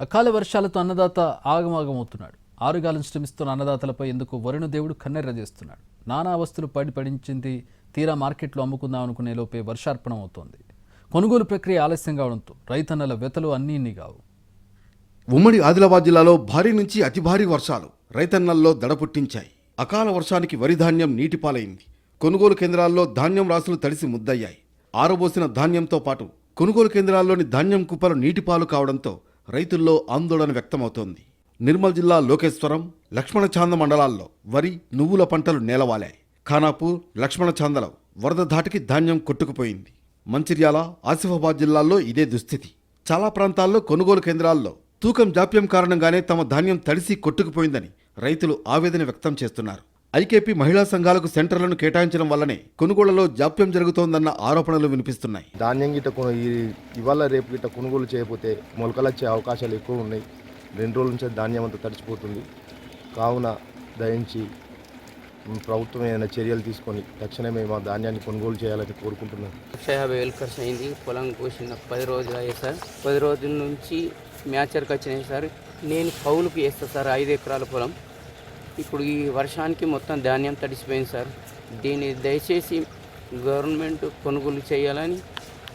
అకాల వర్షాలతో అన్నదాత ఆగమాగమవుతున్నాడు. ఆరుగాలం శ్రమిస్తున్న అన్నదాతలపై ఎందుకు వరుణ దేవుడు కన్నెర్ర చేస్తున్నాడు? నానా వస్తువులు పడి పడించింది తీరా మార్కెట్లో అమ్ముకుందాం అనుకునే లోపే వర్షార్పణం అవుతోంది. కొనుగోలు ప్రక్రియ ఆలస్యం కావడంతో రైతన్నల వెతలు అన్నీ ఇన్ని కావు ఉమ్మడి ఆదిలాబాద్ జిల్లాలో భారీ నుంచి అతి భారీ వర్షాలు రైతన్నల్లో దడ పుట్టించాయి. అకాల వర్షానికి వరి ధాన్యం నీటిపాలైంది. కొనుగోలు కేంద్రాల్లో ధాన్యం రాసులు తడిసి ముద్దయ్యాయి. ఆరబోసిన ధాన్యంతో పాటు కొనుగోలు కేంద్రాల్లోని ధాన్యం కుప్పలు నీటిపాలు కావడంతో రైతుల్లో ఆందోళన వ్యక్తమవుతోంది. నిర్మల్ జిల్లా లోకేశ్వరం లక్ష్మణఛాంద మండలాల్లో వరి నువ్వుల పంటలు నేలవాలాయి. ఖానాపూర్ లక్ష్మణచాందలో వరద ధాటికి ధాన్యం కొట్టుకుపోయింది. మంచిర్యాల ఆసిఫాబాద్ జిల్లాల్లో ఇదే దుస్థితి. చాలా ప్రాంతాల్లో కొనుగోలు కేంద్రాల్లో తూకం జాప్యం కారణంగానే తమ ధాన్యం తడిసి కొట్టుకుపోయిందని రైతులు ఆవేదన వ్యక్తం చేస్తున్నారు. ఐకేపీ మహిళా సంఘాలకు సెంటర్లను కేటాయించడం వల్లనే కొనుగోళ్ళలో జాప్యం జరుగుతోందన్న ఆరోపణలు వినిపిస్తున్నాయి. ధాన్యం గిట్ట ఇవాళ రేపు గిట్ట కొనుగోలు చేయకపోతే మొలకలు వచ్చే అవకాశాలు ఎక్కువ ఉన్నాయి. రెండు రోజుల నుంచి ధాన్యం అంతా తడిచిపోతుంది. కావున దయించి ప్రభుత్వం ఏదైనా చర్యలు తీసుకొని తక్షణమే మా ధాన్యాన్ని కొనుగోలు చేయాలని కోరుకుంటున్నాను. లక్ష యాభై వేలు ఖర్చు అయింది. పొలం కోసిన పది రోజులు అయ్యాయి సార్. పది రోజుల నుంచి మ్యాచర్కి వచ్చినాయి సార్. నేను కౌలుకి వేస్తా సార్ ఐదు ఎకరాల పొలం. ఇప్పుడు ఈ వర్షానికి మొత్తం ధాన్యం తడిసిపోయింది సార్. దీన్ని దయచేసి గవర్నమెంట్ కొనుగోలు చేయాలని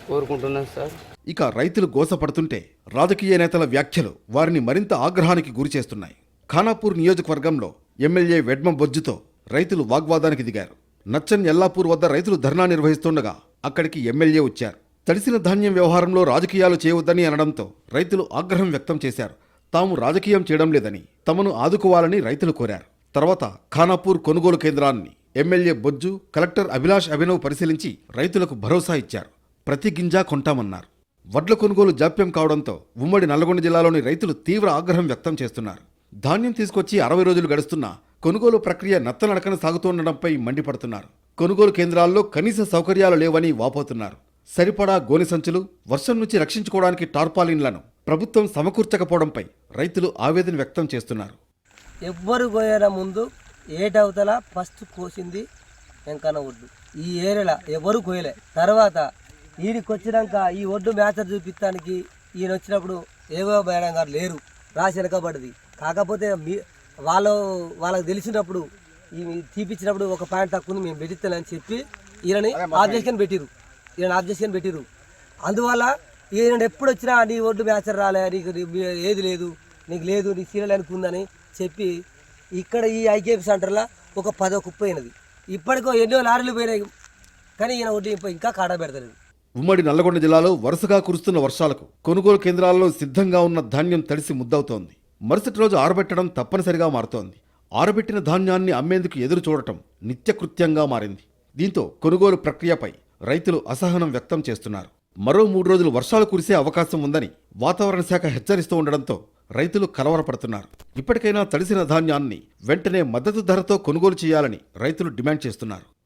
కోరుకుంటున్నాను సార్. ఇక రైతులు గోసపడుతుంటే రాజకీయ నేతల వ్యాఖ్యలు వారిని మరింత ఆగ్రహానికి గురిచేస్తున్నాయి ఖానాపూర్ నియోజకవర్గంలో ఎమ్మెల్యే వెడ్మ బొజ్జుతో రైతులు వాగ్వాదానికి దిగారు. నచ్చన్ ఎల్లాపూర్ వద్ద రైతులు ధర్నా నిర్వహిస్తుండగా అక్కడికి ఎమ్మెల్యే వచ్చారు. తడిసిన ధాన్యం వ్యవహారంలో రాజకీయాలు చేయవద్దని అనడంతో రైతులు ఆగ్రహం వ్యక్తం చేశారు. తాము రాజకీయం చేయడం లేదని తమను ఆదుకోవాలని రైతులు కోరారు. తర్వాత ఖానాపూర్ కొనుగోలు కేంద్రాన్ని ఎమ్మెల్యే బొజ్జు కలెక్టర్ అభిలాష్ అభినవ్ పరిశీలించి రైతులకు భరోసా ఇచ్చారు. ప్రతి గింజా కొంటామన్నారు. వడ్ల కొనుగోలు జాప్యం కావడంతో ఉమ్మడి నల్గొండ జిల్లాలోని రైతులు తీవ్ర ఆగ్రహం వ్యక్తం చేస్తున్నారు. ధాన్యం తీసుకొచ్చి అరవై రోజులు గడుస్తున్నా కొనుగోలు ప్రక్రియ నత్తనడకన సాగుతుండడంపై మండిపడుతున్నారు. కొనుగోలు కేంద్రాల్లో కనీస సౌకర్యాలు లేవని వాపోతున్నారు. సరిపడా గోని సంచులు వర్షం నుంచి రక్షించుకోవడానికి టార్పాలిన్లను ప్రభుత్వం సమకూర్చకపోవడంపై రైతులు ఆవేదన వ్యక్తం చేస్తున్నారు. ఎవ్వరు కోయన ముందు ఏటవతల ఫస్ట్ కోసింది వెంకన్న ఒడ్డు ఈ ఏరియాలో ఎవరు కోయలే. తర్వాత ఈడికి వచ్చినాక ఈ ఒడ్డు మ్యాచర్ చూపించడానికి ఈయన వచ్చినప్పుడు ఏవో మేడం గారు లేరు. రాసి వెనకబడింది కాకపోతే మీ వాళ్ళు వాళ్ళకి తెలిసినప్పుడు ఈ తీపిచ్చినప్పుడు ఒక పాయింట్ తక్కువ ఉంది మేము పెట్టిస్తానని చెప్పి ఈయనని ఆబ్జెక్షన్ పెట్టిరు ఈయన ఆబ్జెక్షన్ పెట్టిరు అందువల్ల ఈయన ఎప్పుడు వచ్చినా నీ ఒడ్డు మ్యాచర్ రాలే నీకు ఏది లేదు నీకు లేదు నీ సీరియల్ అనుకుందని చెప్పి ఇక్కడ ఈ ఐకేపీ సెంటర్లో ఒక పదో కుప్ప అయినది. ఇప్పటికో ఎన్నో లారీలు పోయినాయి. కానీ ఈయన ఒకటి ఇంకా కాడ పెడతలేదు. ఉమ్మడి నల్లగొండ జిల్లాలో వరుసగా కురుస్తున్న వర్షాలకు కొనుగోలు కేంద్రాల్లో సిద్ధంగా ఉన్న ధాన్యం తడిసి ముద్దవుతోంది. మరుసటి రోజు ఆరబెట్టడం తప్పనిసరిగా మారుతోంది. ఆరబెట్టిన ధాన్యాన్ని అమ్మేందుకు ఎదురు చూడటం నిత్యకృత్యంగా మారింది. దీంతో కొనుగోలు ప్రక్రియపై రైతులు అసహనం వ్యక్తం చేస్తున్నారు. మరో మూడు రోజులు వర్షాలు కురిసే అవకాశం ఉందని వాతావరణ శాఖ హెచ్చరిస్తూ ఉండడంతో రైతులు కలవరపడుతున్నారు. ఇప్పటికైనా తడిసిన ధాన్యాన్ని వెంటనే మద్దతు ధరతో కొనుగోలు చేయాలని రైతులు డిమాండ్ చేస్తున్నారు.